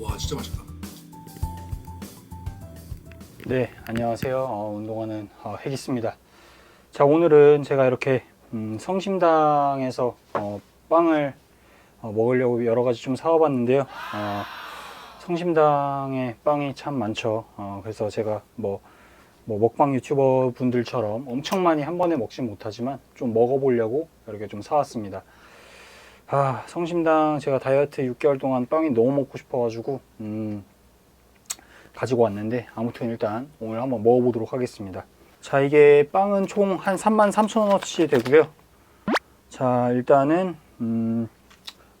와 진짜 맛있다. 네, 안녕하세요. 어, 운동하는 어, 핵이습니다. 자, 오늘은 제가 이렇게 음, 성심당에서 어, 빵을 어, 먹으려고 여러 가지 좀 사와봤는데요. 어, 성심당에 빵이 참 많죠. 어, 그래서 제가 뭐, 뭐 먹방 유튜버 분들처럼 엄청 많이 한 번에 먹진 못하지만 좀 먹어보려고 이렇게 좀 사왔습니다. 아, 성심당 제가 다이어트 6개월 동안 빵이 너무 먹고 싶어가지고, 음, 가지고 왔는데 아무튼 일단 오늘 한번 먹어보도록 하겠습니다. 자 이게 빵은 총 한 33,000원어치 되고요. 자 일단은 음,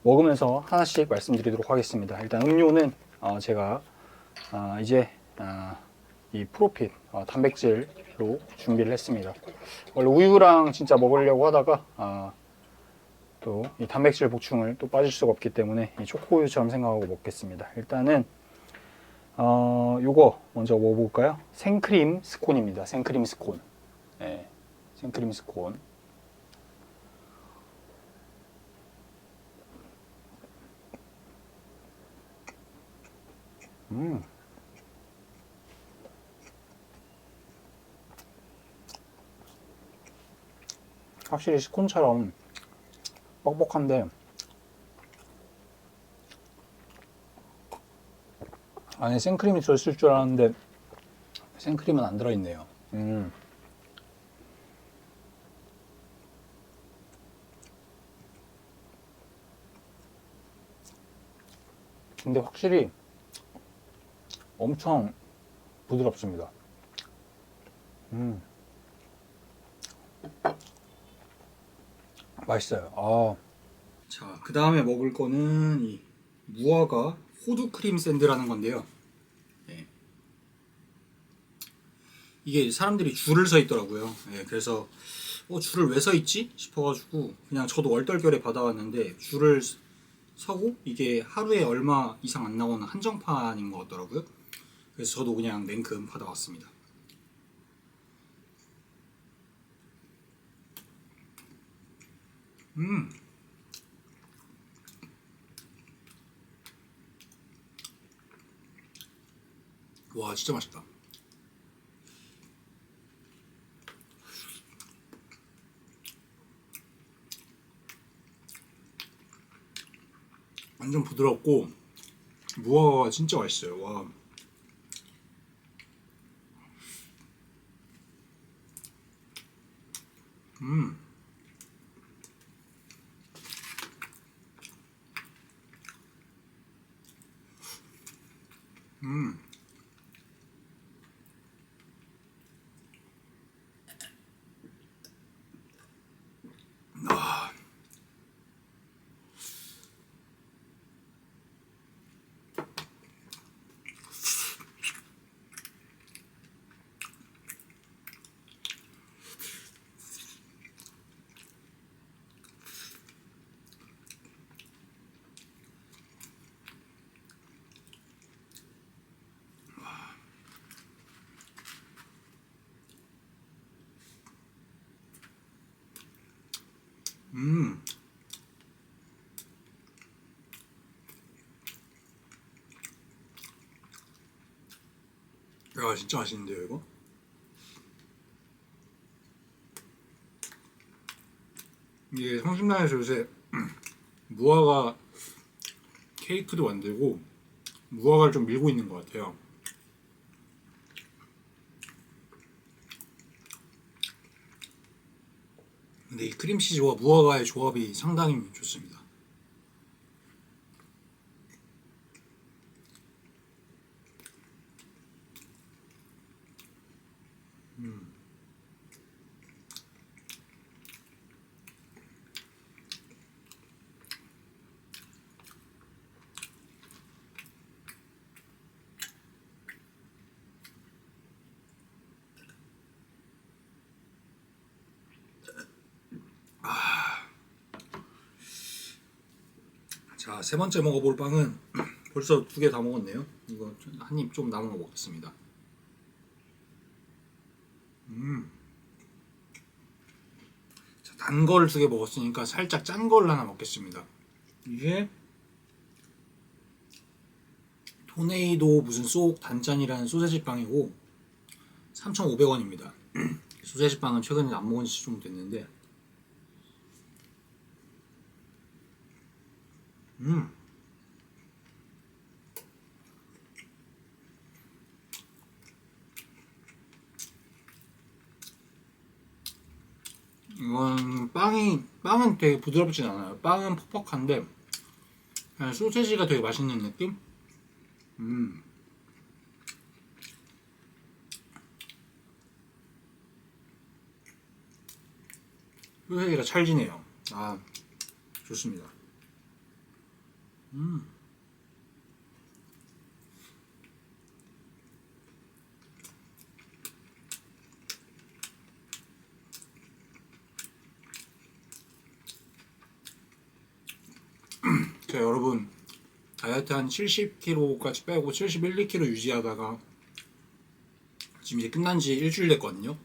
먹으면서 하나씩 말씀드리도록 하겠습니다. 일단 음료는 어, 제가 아, 이제 아, 이 프로핏 어, 단백질로 준비를 했습니다. 원래 우유랑 진짜 먹으려고 하다가 아, 또 이 단백질 보충을 또 빠질 수가 없기 때문에 이 초코우유처럼 생각하고 먹겠습니다 일단은 어, 요거 먼저 먹어볼까요? 생크림 스콘입니다. 생크림 스콘. 네, 생크림 스콘. 음. 확실히 스콘처럼 뻑뻑한데 안에 생크림이 들어있을 줄 알았는데 생크림은 안 들어있네요. 음. 근데 확실히 엄청 부드럽습니다. 음. 맛있어요. 아. 자, 그 다음에 먹을 거는 이 무화과 호두 크림 샌드라는 건데요. 예. 이게 사람들이 줄을 서 있더라고요. 예, 그래서 어, 줄을 왜 서 있지 싶어가지고 그냥 저도 얼떨결에 받아왔는데 줄을 서고 이게 하루에 얼마 이상 안 나오는 한정판인 것 같더라고요. 그래서 저도 그냥 냉큼 받아왔습니다. 음. 와 진짜 맛있다. 완전 부드럽고 무화과가 진짜 맛있어요. 와. 음. 음. 아. 음. 야, 진짜 맛있는데요, 이거? 이게 성심당에서 요새 무화과 케이크도 만들고 무화과를 좀 밀고 있는 것 같아요. 근데 이 크림치즈와 무화과의 조합이 상당히 좋습니다. 음. 자, 세 번째 먹어볼 빵은 벌써 두 개 다 먹었네요. 이거 한 입 좀 남은 거 먹겠습니다. 음. 자, 단 거를 두개 먹었으니까 살짝 짠 거를 하나 먹겠습니다. 이게 호네이도 무슨 쏙 단짠이라는 소세지 빵이고 3,500원입니다. 소세지 빵은 최근에 안 먹은 지 좀 됐는데 음 이건 빵이 빵은 되게 부드럽진 않아요. 빵은 퍽퍽한데 그냥 소세지가 되게 맛있는 느낌? 음. 소세지가 찰지네요. 아 좋습니다. 음. 자 여러분 다이어트 한 70kg까지 빼고 71, 2kg 유지하다가 지금 이제 끝난 지 일주일 됐거든요.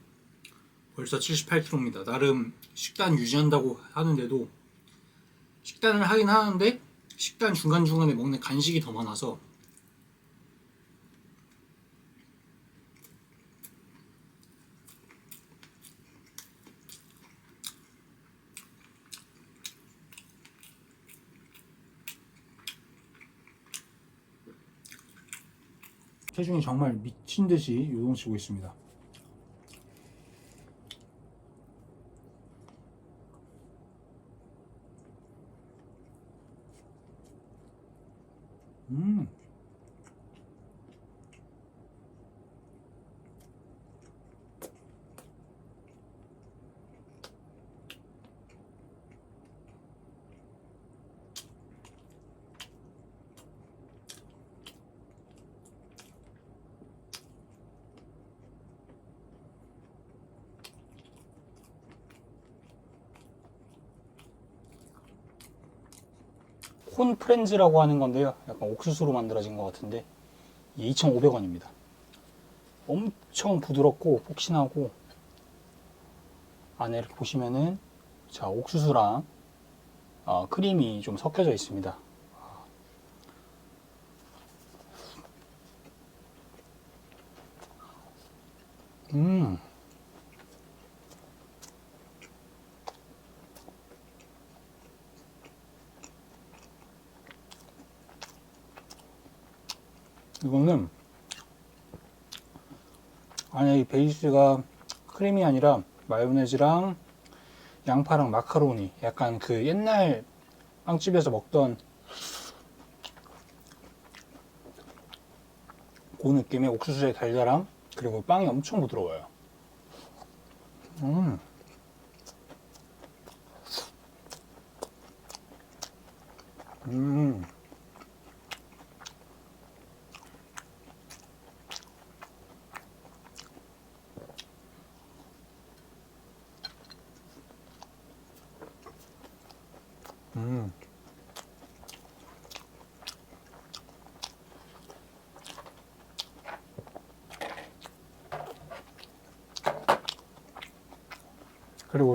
벌써 78kg입니다. 나름 식단 유지한다고 하는데도 식단을 하긴 하는데 식단 중간중간에 먹는 간식이 더 많아서 체중이 정말 미친 듯이 요동치고 있습니다. 음. 콘 프렌즈라고 하는 건데요. 약간 옥수수로 만들어진 것 같은데 2,500원입니다. 엄청 부드럽고 폭신하고 안에 이렇게 보시면은 자 옥수수랑 어, 크림이 좀 섞여져 있습니다. 음. 이거는 안에 이 베이스가 크림이 아니라 마요네즈랑 양파랑 마카로니 약간 그 옛날 빵집에서 먹던 그 느낌의 옥수수의 달달함 그리고 빵이 엄청 부드러워요 음. 음. 음.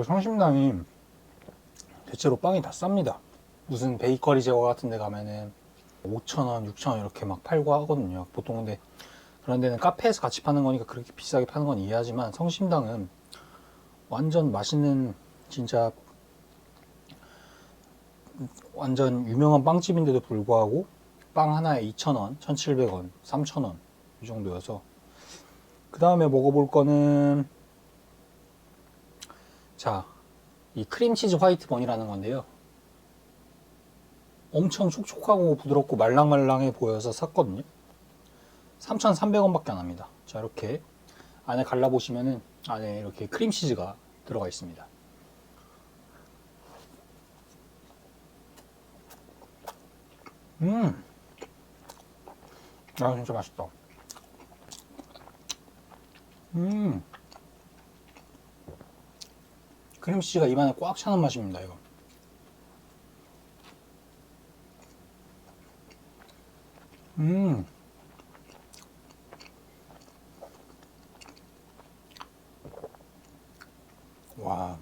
성심당이 대체로 빵이 다 쌉니다. 무슨 베이커리 제과 같은 데 가면은 5,000원, 6,000원 이렇게 막 팔고 하거든요. 보통 근데 그런 데는 카페에서 같이 파는 거니까 그렇게 비싸게 파는 건 이해하지만 성심당은 완전 맛있는 진짜 완전 유명한 빵집인데도 불구하고 빵 하나에 2,000원, 1,700원, 3,000원 이 정도여서 그 다음에 먹어볼 거는 자, 이 크림치즈 화이트 번이라는 건데요. 엄청 촉촉하고 부드럽고 말랑말랑해 보여서 샀거든요. 3,300원밖에 안 합니다. 자, 이렇게 안에 갈라보시면은 안에 이렇게 크림치즈가 들어가 있습니다. 음. 아, 진짜 맛있다. 음. 크림치즈가 입안에 꽉 차는 맛입니다, 이거. 음. 와.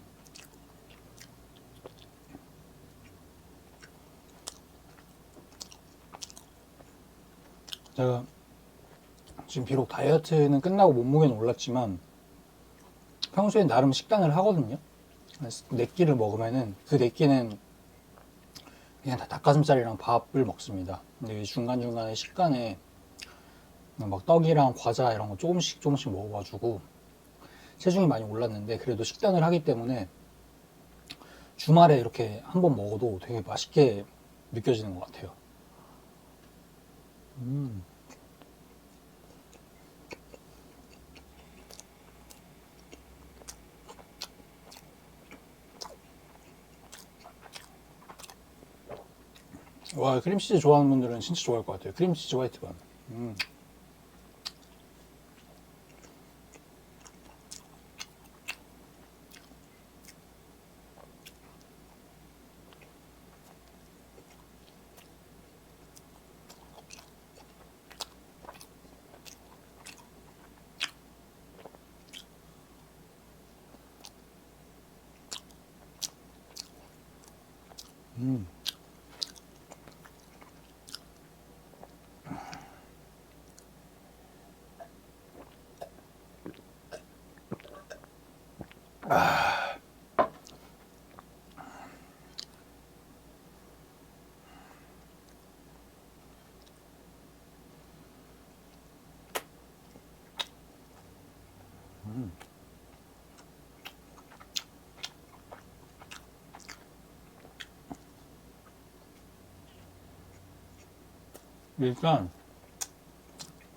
제가 지금 비록 다이어트는 끝나고 몸무게는 올랐지만 평소에 나름 식단을 하거든요. 네 끼를 먹으면은 그 네 끼는 그냥 다 닭가슴살이랑 밥을 먹습니다. 근데 중간 중간에 식간에 막 떡이랑 과자 이런 거 조금씩 조금씩 먹어가지고 체중이 많이 올랐는데 그래도 식단을 하기 때문에 주말에 이렇게 한 번 먹어도 되게 맛있게 느껴지는 것 같아요. 음. 와 크림치즈 좋아하는 분들은 진짜 좋아할 것 같아요. 크림치즈 화이트 반. 음. 음. 일단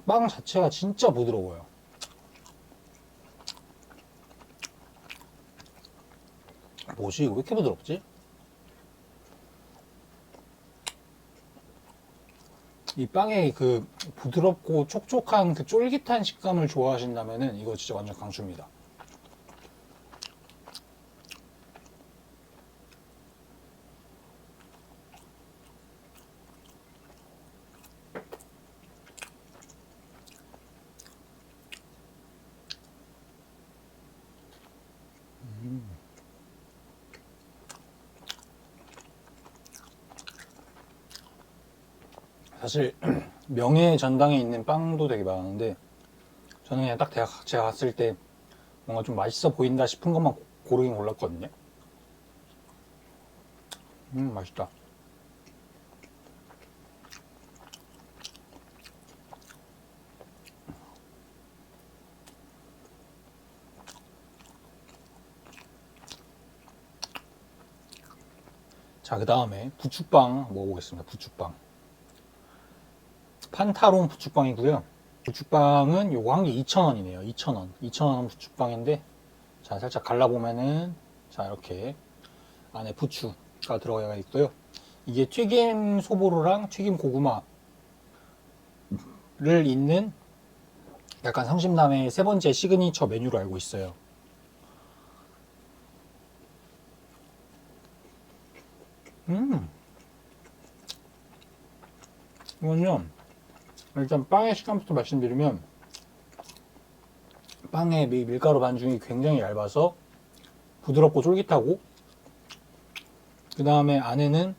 빵 자체가 진짜 부드러워요. 뭐지? 왜 이렇게 부드럽지? 이 빵의 그 부드럽고 촉촉한 그 쫄깃한 식감을 좋아하신다면은 이거 진짜 완전 강추입니다. 사실 명예 전당에 있는 빵도 되게 많은데 저는 그냥 딱 대학 제가 갔을 때 뭔가 좀 맛있어 보인다 싶은 것만 고르긴 골랐거든요. 음 맛있다. 자, 그 다음에 부추빵 먹어보겠습니다. 부추빵. 판타론 부축빵이고요. 부축빵은 요거 한 개 2,000원이네요. 2,000원. 2,000원 부축빵인데 자, 살짝 갈라보면은 자, 이렇게 안에 부추가 들어가 있고요. 이게 튀김 소보루랑 튀김 고구마를 잇는 약간 성심남의 세 번째 시그니처 메뉴로 알고 있어요. 음. 이건요. 일단 빵의 식감부터 말씀드리면 빵의 미- 밀가루 반죽이 굉장히 얇아서 부드럽고 쫄깃하고 그 다음에 안에는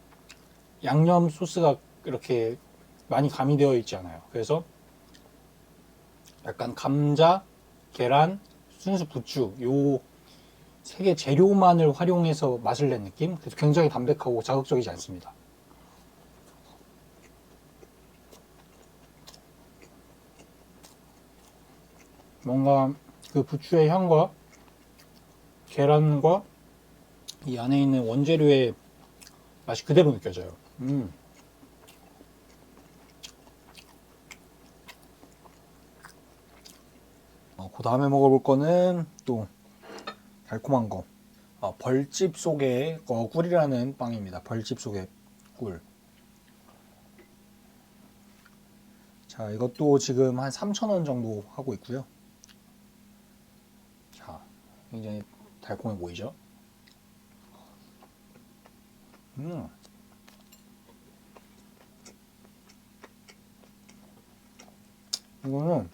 양념 소스가 이렇게 많이 가미되어 있지 않아요. 그래서 약간 감자, 계란, 순수 부추 요 세 개 재료만을 활용해서 맛을 낸 느낌? 그래서 굉장히 담백하고 자극적이지 않습니다. 뭔가 그 부추의 향과 계란과 이 안에 있는 원재료의 맛이 그대로 느껴져요. 음. 어, 그 다음에 먹어볼 거는 또 달콤한 거. 어, 벌집 속의 어, 꿀이라는 빵입니다. 벌집 속의 꿀. 자, 이것도 지금 한 3,000원 정도 하고 있고요. 자, 굉장히 달콤해 보이죠? 음. 이거는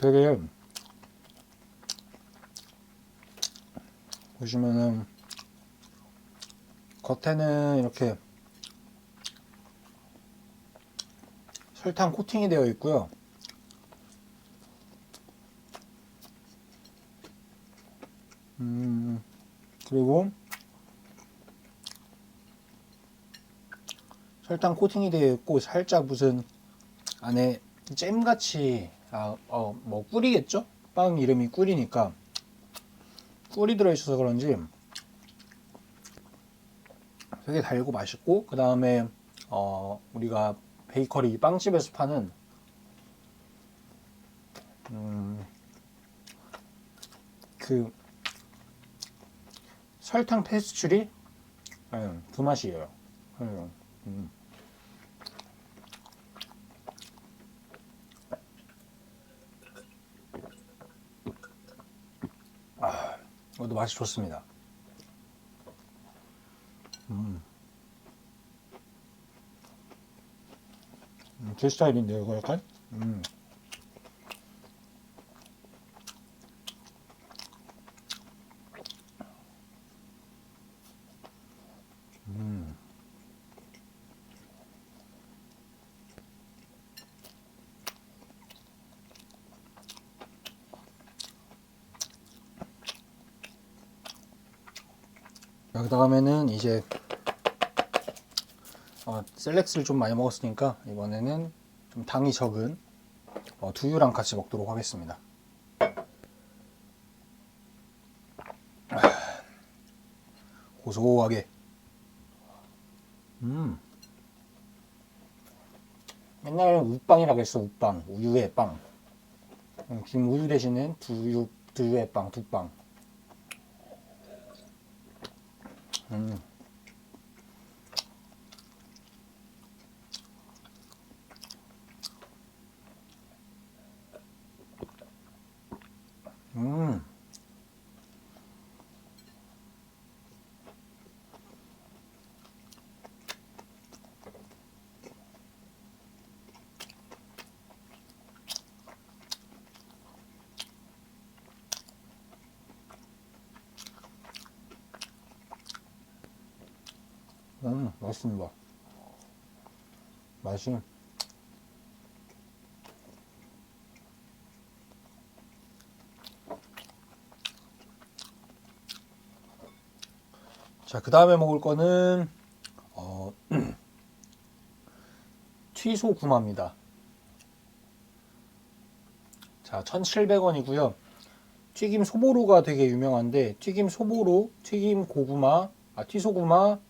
되게 보시면은 겉에는 이렇게 설탕 코팅이 되어 있고요. 음, 그리고 설탕 코팅이 되어 있고 살짝 무슨 안에 잼같이 아, 어, 뭐 꿀이겠죠? 빵 이름이 꿀이니까 꿀이 들어있어서 그런지 되게 달고 맛있고 그 다음에 어, 우리가 베이커리 빵집에서 파는 음, 그 설탕 페스츄리 네, 그 맛이에요. 네, 음. 아, 이것도 맛이 좋습니다. 음. 음, 제 스타일인데요, 이거 약간? 음. 음. 다음에는 이제 어, 셀렉스를 좀 많이 먹었으니까 이번에는 좀 당이 적은 어, 두유랑 같이 먹도록 하겠습니다. 아, 고소하게. 음. 옛날에는 우빵이라고 했어, 우빵. 우유의 빵. 음, 지금 우유 대신에 두유, 두유의 빵, 두빵. 음. 음. 음, 맛있습니다. 맛이 자, 그 다음에 먹을 거는 어, 튀소 구마입니다. 자, 1,700원이고요. 튀김 소보로가 되게 유명한데 튀김 소보로, 튀김 고구마, 아 튀소구마,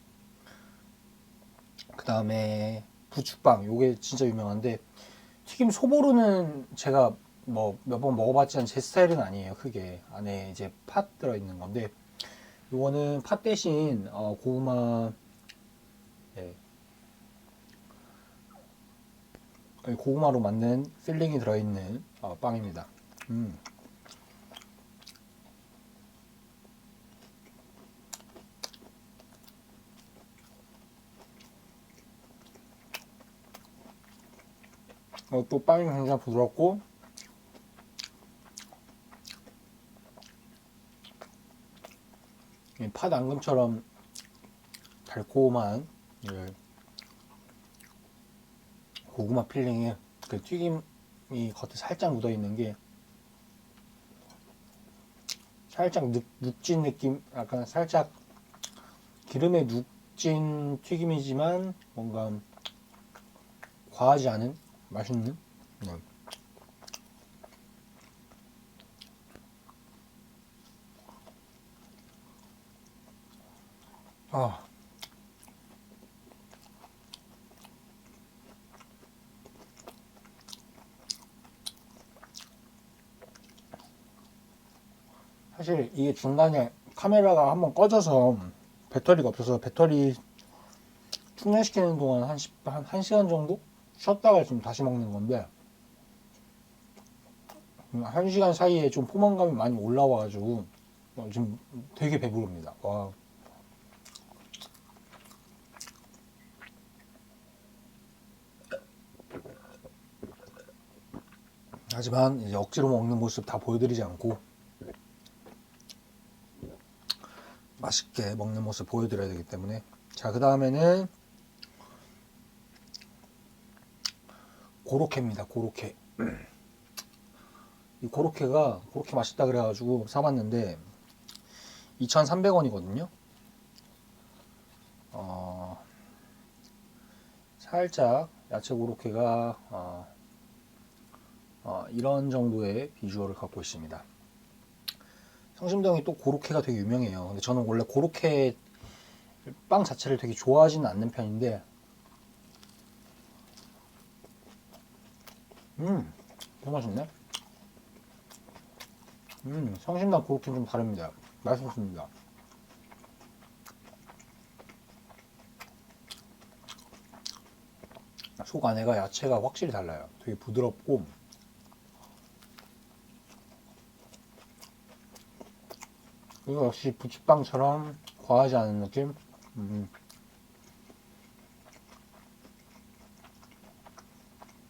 그 다음에 부추빵 요게 진짜 유명한데 튀김 소보루는 제가 뭐 몇 번 먹어봤지만 제 스타일은 아니에요 크게 안에 이제 팥 들어있는 건데 요거는 팥 대신 어, 고구마 예. 고구마로 만든 필링이 들어있는 어, 빵입니다 음. 또 빵이 굉장히 부드럽고. 이팥 앙금처럼 달콤한 예, 고구마 필링에 그 튀김이 겉에 살짝 묻어 있는 게 살짝 눅, 눅진 느낌 약간 살짝 기름에 눅진 튀김이지만 뭔가 과하지 않은 맛있는? 네. 아. 사실 이게 중간에 카메라가 한번 꺼져서 배터리가 없어서 배터리 충전시키는 동안 한, 10, 한 1시간 정도 쉬었다가 지금 다시 먹는 건데 음, 한 시간 사이에 좀 포만감이 많이 올라와가지고 어, 지금 되게 배부릅니다. 와. 하지만 이제 억지로 먹는 모습 다 보여드리지 않고 맛있게 먹는 모습 보여드려야 되기 때문에 자 그 다음에는 고로케입니다. 고로케. 이 고로케가 그렇게 맛있다 그래가지고 사봤는데 2,300원이거든요. 어, 살짝 야채 고로케가 어, 어, 이런 정도의 비주얼을 갖고 있습니다. 성심동이 또 고로케가 되게 유명해요. 근데 저는 원래 고로케 빵 자체를 되게 좋아하지는 않는 편인데, 음, 너무 맛있네. 음, 성심당 고로케는 좀 다릅니다. 맛있습니다. 속 안에가 야채가 확실히 달라요. 되게 부드럽고, 이거 역시 부치빵처럼 과하지 않은 느낌? 음.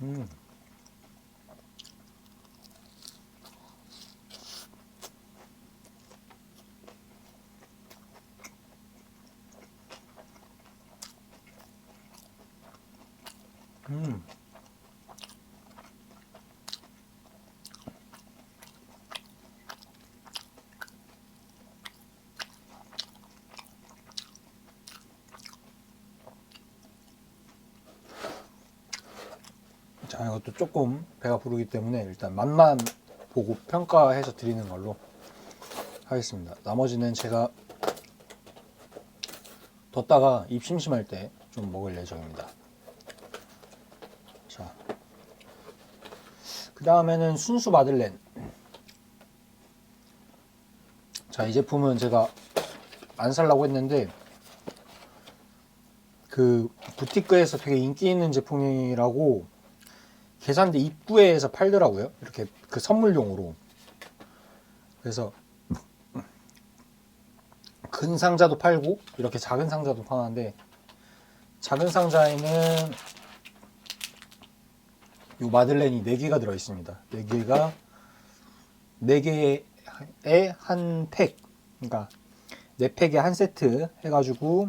음. 음. 자, 이것도 조금 배가 부르기 때문에 일단 맛만 보고 평가해서 드리는 걸로 하겠습니다. 나머지는 제가 뒀다가 입 심심할 때 좀 먹을 예정입니다. 자, 그 다음에는 순수 마들렌. 자, 이 제품은 제가 안 살라고 했는데 그 부티크에서 되게 인기 있는 제품이라고 계산대 입구에서 팔더라고요. 이렇게 그 선물용으로. 그래서 큰 상자도 팔고 이렇게 작은 상자도 파는데 작은 상자에는 이 마들렌이 4개가 들어 있습니다. 4개가 4개에 한 팩. 그러니까 4팩에 한 세트 해 가지고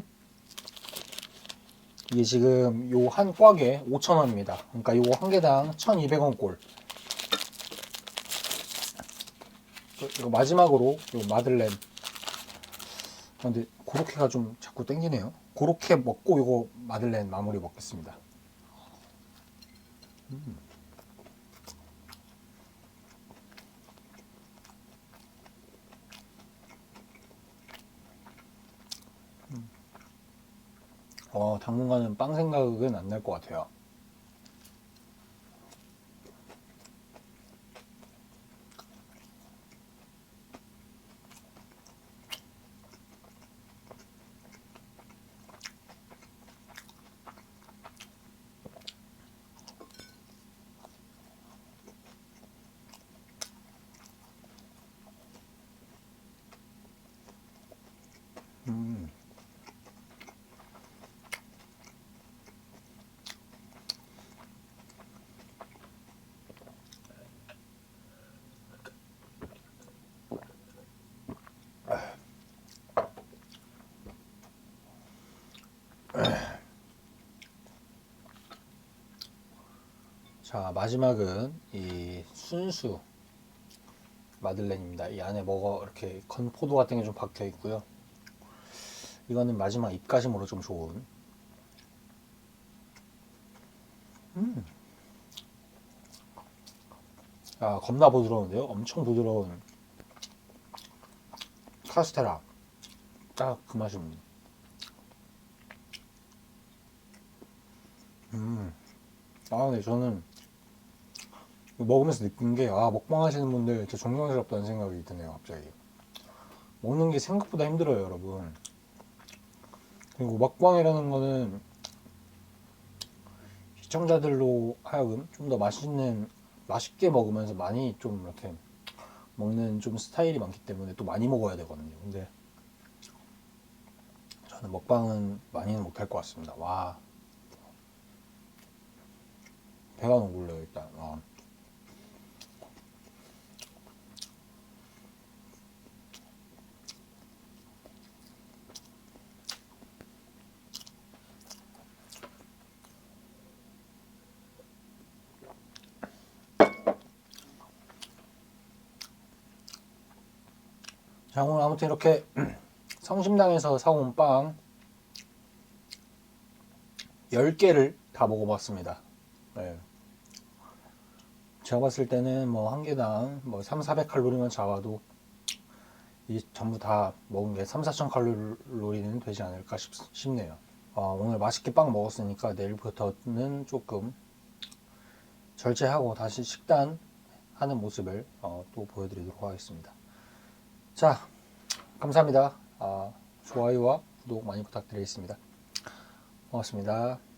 이게 지금 요 한 꽉에 5,000원입니다. 그러니까 요거 한 개당 1,200원 꼴. 이거 마지막으로 요 마들렌. 아, 근데 고로케가 좀 자꾸 땡기네요. 고로케 먹고 요거 마들렌 마무리 먹겠습니다. 음. 어, 당분간은 빵 생각은 안 날 것 같아요. 자 마지막은 이 순수 마들렌입니다. 이 안에 뭐가 이렇게 건포도 같은 게 좀 박혀 있고요. 이거는 마지막 입가심으로 좀 좋은. 음. 아 겁나 부드러운데요. 엄청 부드러운 카스테라. 딱 그 맛입니다. 음. 아, 네, 저는 먹으면서 느낀 게, 아, 먹방 하시는 분들 이렇게 존경스럽다는 생각이 드네요, 갑자기. 먹는 게 생각보다 힘들어요, 여러분. 그리고 먹방이라는 거는 시청자들로 하여금 좀 더 맛있는, 맛있게 먹으면서 많이 좀 이렇게 먹는 좀 스타일이 많기 때문에 또 많이 먹어야 되거든요. 근데 저는 먹방은 많이는 못할 것 같습니다. 와. 배가 너무 불러요 일단 와. 자, 오늘 아무튼 이렇게 성심당에서 사온 빵 10개를 다 먹어봤습니다. 네. 제가 봤을 때는 뭐 한 개당 뭐 3, 400칼로리만 잡아도 이 전부 다 먹은 게 3, 4천 칼로리는 되지 않을까 싶, 싶네요. 어, 오늘 맛있게 빵 먹었으니까 내일부터는 조금 절제하고 다시 식단 하는 모습을 어, 또 보여드리도록 하겠습니다. 자, 감사합니다. 아, 좋아요와 구독 많이 부탁드리겠습니다. 고맙습니다.